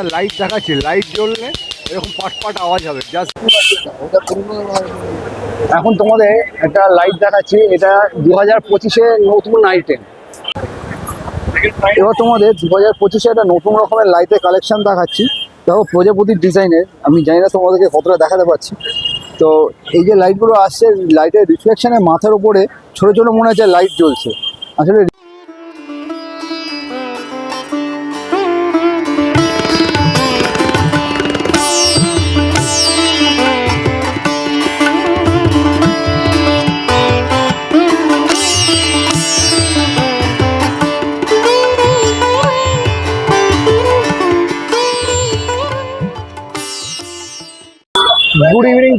একটা লাইট দেখাচ্ছি লাইট জ্বললে এরকম পাট পাট আওয়াজ হবে এখন তোমাদের একটা লাইট দেখাচ্ছি, এটা দু হাজার পঁচিশে নতুন আইটেম এবার তোমাদের দু হাজার পঁচিশে একটা নতুন রকমের লাইটের কালেকশন দেখাচ্ছি। দেখো, প্রজাপতির ডিজাইনের আমি জানি না তোমাদেরকে কতটা দেখাতে পারছি। তো এই যে লাইটগুলো আসছে লাইটের রিফ্লেকশনে মাথার উপরে ছোট ছোট মনে হচ্ছে লাইট জ্বলছে। আসলে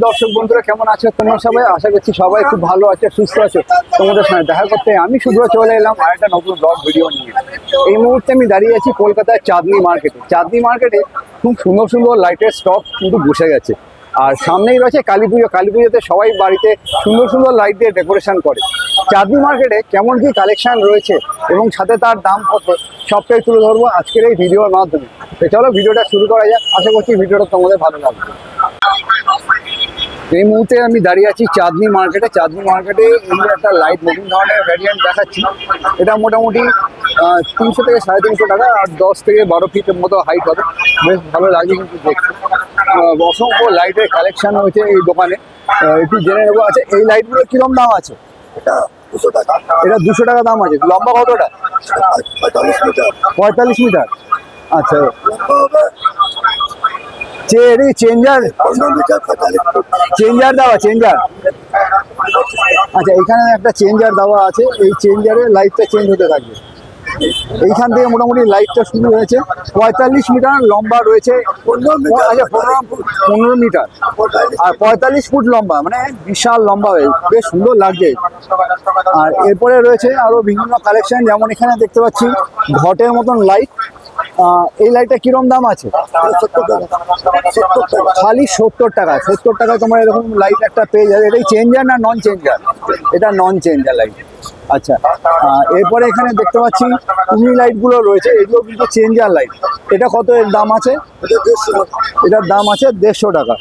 দর্শক বন্ধুরা, কেমন আছো তোমরা সবাই? আশা করছি সবাই খুব ভালো আছে, সুস্থ আছো। তোমাদের সঙ্গে দেখা করতে আমি শুধু চলে এলাম আর একটা নতুন ব্লগ ভিডিও নিয়ে। এই মুহূর্তে আমি দাঁড়িয়ে আছি কলকাতার চাঁদনি মার্কেটে চাঁদনি মার্কেটে খুব সুন্দর সুন্দর লাইটের স্টক কিন্তু বসে গেছে। আর সামনেই রয়েছে কালী পুজো। কালী পুজোতে সবাই বাড়িতে সুন্দর সুন্দর লাইট দিয়ে ডেকোরেশন করে। চাঁদনি মার্কেটে কেমন কি কালেকশন রয়েছে এবং সাথে তার দাম কত, সবটাই তুলে ধরবো আজকের এই ভিডিওর মাধ্যমে। চলো ভিডিওটা শুরু করা যাক। আশা করছি ভিডিওটা তোমাদের ভালো লাগবে। এই মুহূর্তে আমি দাঁড়িয়ে আছি চাঁদনি মার্কেটে চাঁদনি মার্কেটে এই একটা লাইট নতুন ধরনের ভ্যারিয়েন্ট দেখাচ্ছি। এটা মোটামুটি তিনশো থেকে সাড়ে তিনশো টাকা আর দশ থেকে বারো ফিটের মতো হাইট হবে। বেশ ভালো লাগে কিন্তু দেখতে। অসংখ্য লাইটের কালেকশন হয়েছে এই দোকানে। একটু জেনে নেব। আচ্ছা এই লাইটগুলো কিরম দাম আছে? এটা দুশো টাকা। এটা দুশো টাকা দাম আছে। লম্বা কতটা? পঁয়তাল্লিশ মিটার। পঁয়তাল্লিশ মিটার। আচ্ছা। চে চেঞ্জার চেঞ্জার দেওয়া চেঞ্জার আচ্ছা এখানে একটা চেঞ্জার দেওয়া আছে, এই চেঞ্জারে লাইটটা চেঞ্জ হতে থাকবে। এইখান থেকে মোটামুটি লাইটটা শুরু হয়েছে। পঁয়তাল্লিশ মিটার লম্বা রয়েছে। আচ্ছা পনেরো মিটার। আর পঁয়তাল্লিশ ফুট লম্বা মানে বিশাল লম্বা হয়ে, বেশ সুন্দর লাগছে। আর এরপরে রয়েছে আরও বিভিন্ন কালেকশন যেমন এখানে দেখতে পাচ্ছি, ঘটের মতন লাইট এই লাইটটা কিরম দাম আছে? টাকা সত্তর টাকা। খালি সত্তর টাকা সত্তর টাকায় তোমার এরকম লাইট একটা পেয়ে যাবে। এটাই চেঞ্জার না নন চেঞ্জার এটা নন চেঞ্জার লাইট আচ্ছা এরপরে এখানে দেখতে পাচ্ছি টুনি লাইটগুলো রয়েছে এগুলো কিন্তু চেঞ্জার লাইট এটা কত এর দাম আছে? টাকা এটার দাম আছে দেড়শো টাকা।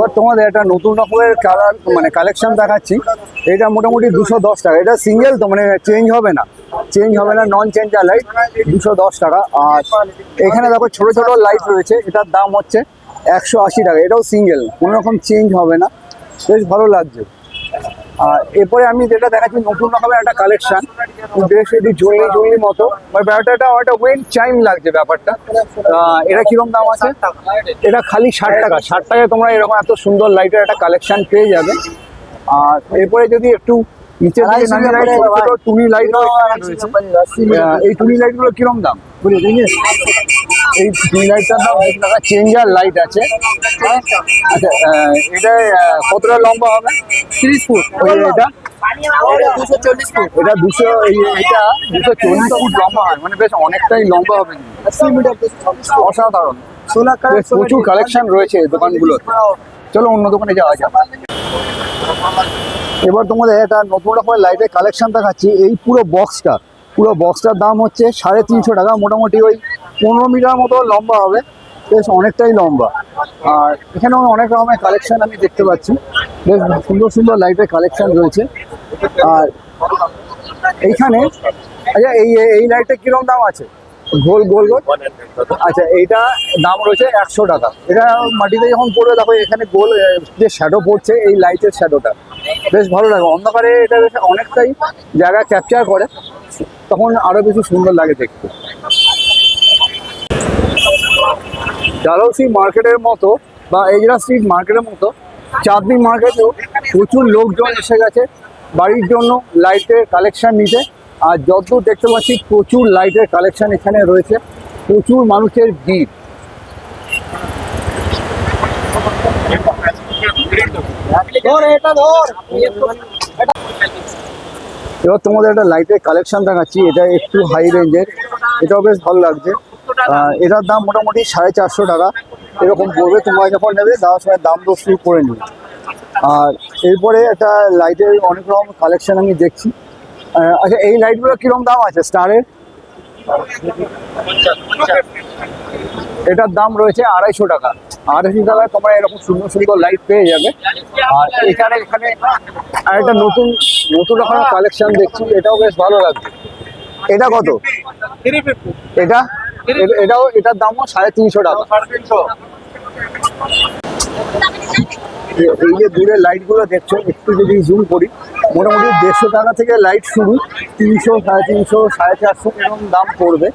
এবার তোমাদের একটা নতুন রকমের কালার মানে কালেকশন দেখাচ্ছি। এটা মোটামুটি দুশো দশ টাকা। এটা সিঙ্গেল তো মানে চেঞ্জ হবে না। চেঞ্জ হবে না নন চেঞ্জার লাইট দুশো দশ টাকা। আর এখানে দেখো ছোটো ছোটো লাইট রয়েছে, এটার দাম হচ্ছে একশো আশি টাকা। এটাও সিঙ্গেল কোনো রকম চেঞ্জ হবে না। বেশ ভালো লাগছে। এরপরে আমি যেটা দেখাচ্ছি, নতুন রকমের একটা কালেকশন বেশ এটি ঝুলনি ঝুলনি মতো। মানে ব্যাপারটা একটা ওয়েন চাইম লাগছে ব্যাপারটা। এটা কিরম দাম আছে? এটা খালি ষাট টাকা। ষাট টাকায় তোমরা এরকম এত সুন্দর লাইটের একটা কালেকশন পেয়ে যাবে। আর এরপরে যদি একটু নিচে টুনি এই টুনি লাইটগুলো কিরম দাম? এই টুনি লাইটটার দাম টাকা চেঞ্জার লাইট আছে। আচ্ছা আহ, এটা কতটা লম্বা হবে? তিরিশ ফুট। এটা? দুশো চল্লিশ ফুট এটা দুশো এটা দুশো চল্লিশ ফুট লম্বা হয়। মানে বেশ অনেকটাই লম্বা হবে। অসাধারণ। প্রচুর কালেকশন রয়েছে দোকানগুলো চলো অন্য দোকানে যাওয়া যাক। এবার তোমাদের একটা নতুন রকমের লাইটের কালেকশন দেখাচ্ছি। এই পুরো বক্সটা পুরো বক্সটার দাম হচ্ছে সাড়ে তিনশো টাকা। মোটামুটি ওই পনেরো মিটার মতো লম্বা হবে। বেশ অনেকটাই লম্বা। আর এখানেও অনেক রকমের কালেকশন আমি দেখতে পাচ্ছি। বেশ সুন্দর সুন্দর লাইটের কালেকশন রয়েছে। আর এইখানে আচ্ছা এই এই লাইটটা কীরকম দাম আছে? গোল গোল গোল? আচ্ছা এইটা দাম রয়েছে একশো টাকা। এটা মাটিতে যখন পড়বে, দেখো এখানে গোল যে শ্যাডো পড়ছে, এই লাইটের শ্যাডোটা বেশ ভালো লাগে। অন্ধকারে এটা বেশ অনেকটাই জায়গা ক্যাপচার করে। তখন আরও বেশি সুন্দর লাগে দেখতে। ডালহৌসি মার্কেটের মতো বা এজরা স্ট্রিট মার্কেটের মতো চাঁদনি মার্কেটেও প্রচুর লোকজন এসে গেছে। বাড়ির জন্য লাইটের কালেকশন নিতে। আর যতদূর দেখতে পাচ্ছি প্রচুর লাইটের কালেকশন এখানে রয়েছে। প্রচুর মানুষের ভিড়। ধর এটা ধর। এবার তোমাদের একটা লাইটের কালেকশন দেখাচ্ছি, এটা একটু হাই রেঞ্জের এটাও বেশ ভালো লাগছে। এটার দাম মোটামুটি সাড়ে চারশো টাকা। এরকম পড়বে তোমরা যখন নেবে তার সময় দাম দর শুরু করে নিবে আর এরপরে একটা লাইটের অনেক রকম কালেকশন আমি দেখছি। আচ্ছা এই লাইটগুলো কীরকম দাম আছে? স্টারের এটার দাম রয়েছে আড়াইশো টাকা। আড়াইশো টাকায় তোমরা এরকম সুন্দর সুন্দর লাইট পেয়ে যাবে। আর এখানে এখানে আর একটা নতুন নতুন রকমের কালেকশন দেখছি, এটাও বেশ ভালো লাগছে। এটা কত? এটা? এটাও, এটার দামও সাড়ে তিনশো টাকা। এই যে দূরে লাইটগুলো দেখছ, একটু যদি জুম করি, মোটামুটি দেড়শো টাকা থেকে লাইট শুরু, তিনশো, সাড়ে তিনশো, সাড়ে চারশো এরকম দাম পড়বে।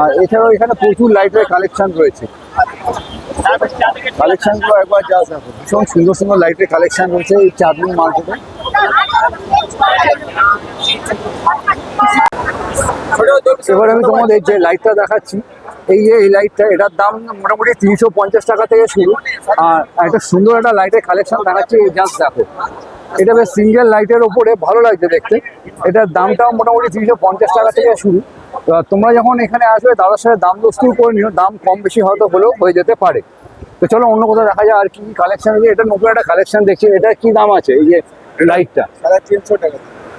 আর এছাড়াও এখানে প্রচুর লাইটের কালেকশন রয়েছে। কালেকশনগুলো একবার যা ভীষণ সুন্দর সুন্দর লাইটের কালেকশন রয়েছে এই চাঁদনি মার্কেটে। এবার আমি তোমাদের যে লাইটটা দেখাচ্ছি এই যে এই লাইটটা এটার দাম মোটামুটি তিনশো পঞ্চাশ টাকা থেকে শুরু। আর একটা সুন্দর একটা লাইটের কালেকশন দেখাচ্ছি জাস্ট দেখো। এটা বেশ সিঙ্গেল লাইটের ওপরে ভালো লাগছে দেখতে। এটার দামটাও মোটামুটি তিনশো পঞ্চাশ টাকা থেকে শুরু। তোমরা যখন এখানে আসবে দাদার সাথে দাম দস্তুর করে নিও। দাম কম বেশি হয়তো হলেও হয়ে যেতে পারে। তো চলো অন্য কোথাও দেখা যায় আর কি কালেকশন আছে। এটা নতুন একটা কালেকশন দেখছি। এটা কি দাম আছে এই যে লাইটটা সাড়ে তিনশো টাকা।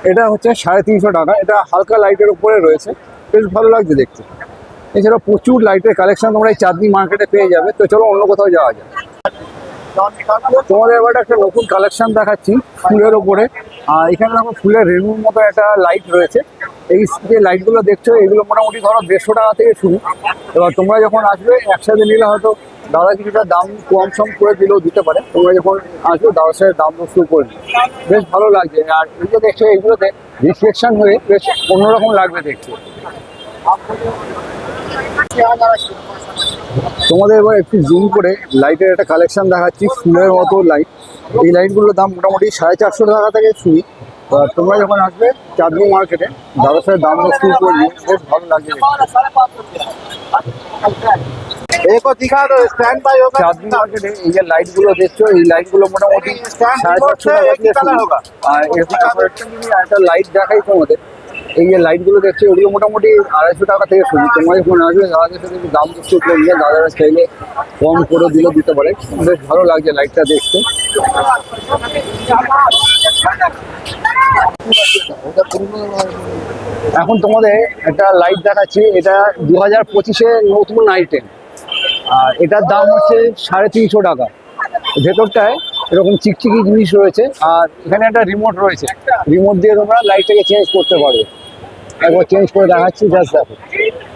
এটা হচ্ছে সাড়ে তিনশো টাকা। এটা হালকা লাইটের উপরে রয়েছে। বেশ ভালো লাগছে দেখতে। এছাড়া প্রচুর লাইটের কালেকশন তোমরা এই চাঁদনি মার্কেটে পেয়ে যাবে। তো চলো অন্য কোথাও যাওয়া যায় তোমাদের এবার একটা নতুন কালেকশন দেখাচ্ছি ফুলের ওপরে। আর এখানে দেখো ফুলের রেণুর মতো একটা লাইট রয়েছে। এই যে লাইটগুলো দেখছ, এগুলো মোটামুটি ধরো দেড়শো টাকা থেকে শুরু। এবার তোমরা যখন আসবে, একসাথে নিলে হয়তো দাদা কিছুটা দাম কম সম করে দিলেও দিতে পারে। তোমরা যখন আসবে, দাদার সাথে দাম শুরু করে বেশ ভালো লাগছে। আর যে দেখছ, এইগুলোতে রিফ্লেকশন হয়ে বেশ অন্যরকম লাগবে দেখতে। তোমাদের এবার একটু জুম করে লাইটের একটা কালেকশন দেখাচ্ছি ফুলের মতো লাইট এই লাইটগুলোর দাম মোটামুটি সাড়ে চারশো টাকা থেকে শুনি তোমরা যখন আসবে চাঁদনি মার্কেটে দাদা সাহেব দাম শুরু করবে বেশ ভালো লাগে মার্কেটে এই যে লাইটগুলো দেখছ এই মোটামুটি আর একটা লাইট দেখাই তোমাদের। এই যে লাইটগুলো দেখছ ওগুলো মোটামুটি আড়াইশো টাকা থেকে শুরু। তোমার যখন আসবে দাদাদের সাথে একটু দাম দস্তুর করে নিয়ে দাদারা চাইলে কম করে দিলেও দিতে পারে। বেশ ভালো লাগছে লাইটটা দেখতে। এখন তোমাদের একটা লাইট দেখাচ্ছি, এটা দু হাজার পঁচিশে নতুন আইটেম আর এটার দাম হচ্ছে সাড়ে তিনশো টাকা। ভেতরটায় এরকম চিকচিকি জিনিস রয়েছে, আর এখানে একটা রিমোট রয়েছে। রিমোট দিয়ে তোমরা লাইটটাকে চেঞ্জ করতে পারবে একবার চেঞ্জ করে দেখাচ্ছি জাস্ট দেখো।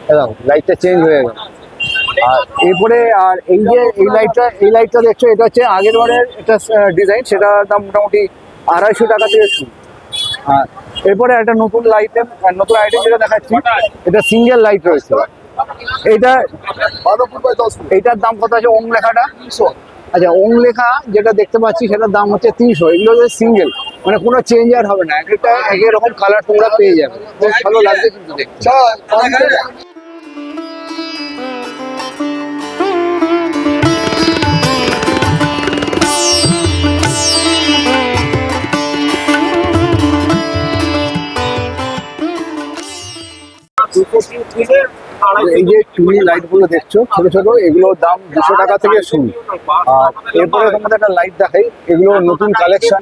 দেখো লাইটটা চেঞ্জ হয়ে গেল। আর এরপরে আর এই যে এই লাইটটা এই লাইটটা দেখছ এটা হচ্ছে আগের বারের এটা ডিজাইন সেটার দাম মোটামুটি আড়াইশো টাকা থেকে শুরু। আর এরপরে একটা নতুন লাইটেম নতুন আইটেম যেটা দেখাচ্ছি এটা সিঙ্গেল লাইট রয়েছে। এটা এইটার দাম কত আছে? ওম লেখাটা? আচ্ছা ওম লেখা যেটা দেখতে পাচ্ছি সেটার দাম হচ্ছে তিনশো। এগুলো হচ্ছে সিঙ্গেল মানে কোনো চেঞ্জ আর হবে না। একটা একই রকম কালার তোমরা পেয়ে যাবে। বেশ ভালো লাগছে কিন্তু দেখতে। এই যে চুড়ি লাইটগুলো দেখছ, ছোট ছোট, এগুলোর দাম দুশো টাকা থেকে শুরু। আর এরপরে তোমাদের একটা লাইট দেখাই, এগুলো নতুন কালেকশন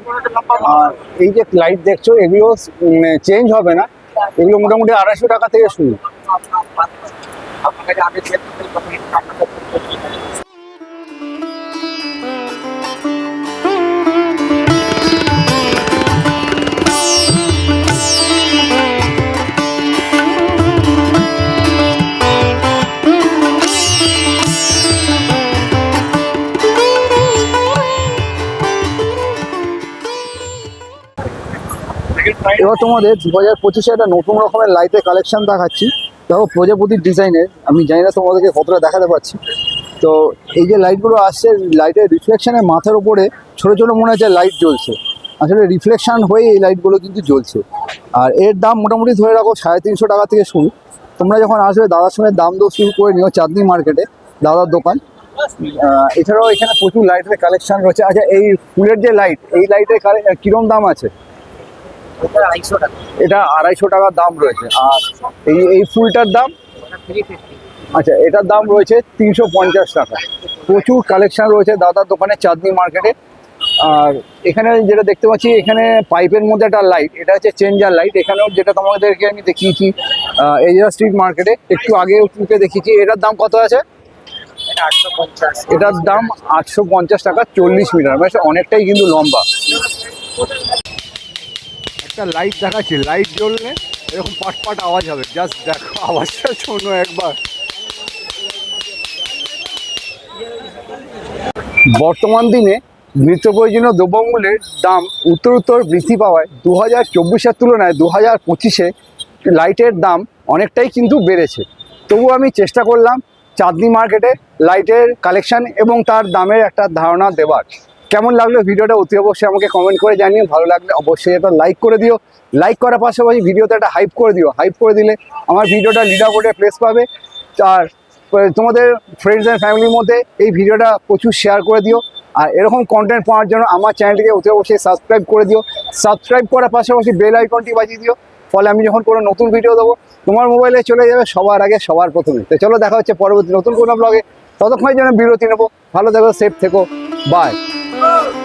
আর এই যে লাইট দেখছ, এগুলো চেঞ্জ হবে না। এগুলো মোটামুটি আড়াইশো টাকা থেকে শুরু। এবার তোমাদের দু হাজার পঁচিশে একটা নতুন রকমের লাইটের কালেকশন দেখাচ্ছি। দেখো প্রজাপতির ডিজাইনের আমি জানি না তোমাদেরকে কতটা দেখাতে পারছি। তো এই যে লাইটগুলো আসছে লাইটের রিফ্লেকশানের মাথার উপরে ছোটো ছোটো মনে হচ্ছে লাইট জ্বলছে। আসলে রিফ্লেকশান হয়ে এই লাইটগুলো কিন্তু জ্বলছে। আর এর দাম মোটামুটি ধরে রাখো সাড়ে তিনশো টাকা থেকে শুরু। তোমরা যখন আসবে দাদার সঙ্গে দাম দর শুরু করে নিও চাঁদনি মার্কেটে দাদার দোকান। এছাড়াও এখানে প্রচুর লাইটের কালেকশান রয়েছে। আচ্ছা এই ফুলের যে লাইট এই লাইটের কিরম দাম আছে? এটা আড়াইশো টাকার দাম রয়েছে। আর এই এই ফুলটার দাম? আচ্ছা এটার দাম রয়েছে তিনশো পঞ্চাশ টাকা। প্রচুর কালেকশন রয়েছে দাদার দোকানে চাঁদনি মার্কেটে আর এখানে যেটা দেখতে পাচ্ছি এখানে পাইপের মধ্যে একটা লাইট এটা হচ্ছে চেঞ্জার লাইট এখানেও যেটা তোমাদেরকে আমি দেখিয়েছি এজিয়া স্ট্রিট মার্কেটে একটু আগে উঠে দেখিয়েছি। এটার দাম কত আছে? এটার দাম আটশো পঞ্চাশ টাকা চল্লিশ মিটার। বেশ অনেকটাই কিন্তু লম্বা। একটা লাইট দেখাচ্ছি লাইট জ্বললে এরকম পাট পাট আওয়াজ হবে। জাস্ট দেখো, আওয়াজটা শোনো একবার। বর্তমান দিনে নিত্য প্রয়োজনীয় দ্রব্যমূল্যের দাম উত্তর উত্তর বৃদ্ধি পাওয়ায় দু হাজার চব্বিশের তুলনায় দু হাজার পঁচিশে লাইটের দাম অনেকটাই কিন্তু বেড়েছে। তবু আমি চেষ্টা করলাম চাঁদনি মার্কেটে লাইটের কালেকশন এবং তার দামের একটা ধারণা দেওয়ার। কেমন লাগল ভিডিওটা অতি অবশ্যই আমাকে কমেন্ট করে জানিও। ভালো লাগলে অবশ্যই এটা লাইক করে দিও। লাইক করার পাশাপাশি ভিডিওতে একটা হাইপ করে দিও। হাইপ করে দিলে আমার ভিডিওটা লিডার বোর্ডে প্লেস পাবে। আর তোমাদের ফ্রেন্ডস অ্যান্ড ফ্যামিলির মধ্যে এই ভিডিওটা প্রচুর শেয়ার করে দিও। আর এরকম কন্টেন্ট পাওয়ার জন্য আমার চ্যানেলটিকে অতি অবশ্যই সাবস্ক্রাইব করে দিও। সাবস্ক্রাইব করার পাশাপাশি বেল আইকনটি বাজিয়ে দিও। ফলে আমি যখন কোনো নতুন ভিডিও দেবো, তোমার মোবাইলে চলে যাবে সবার আগে, সবার প্রথমে। তো চলো দেখা হচ্ছে পরবর্তী নতুন কোনো ব্লগে ততক্ষণের জন্য বিরতি নেব। ভালো থেকো সেফ থেকো। Bye Oh!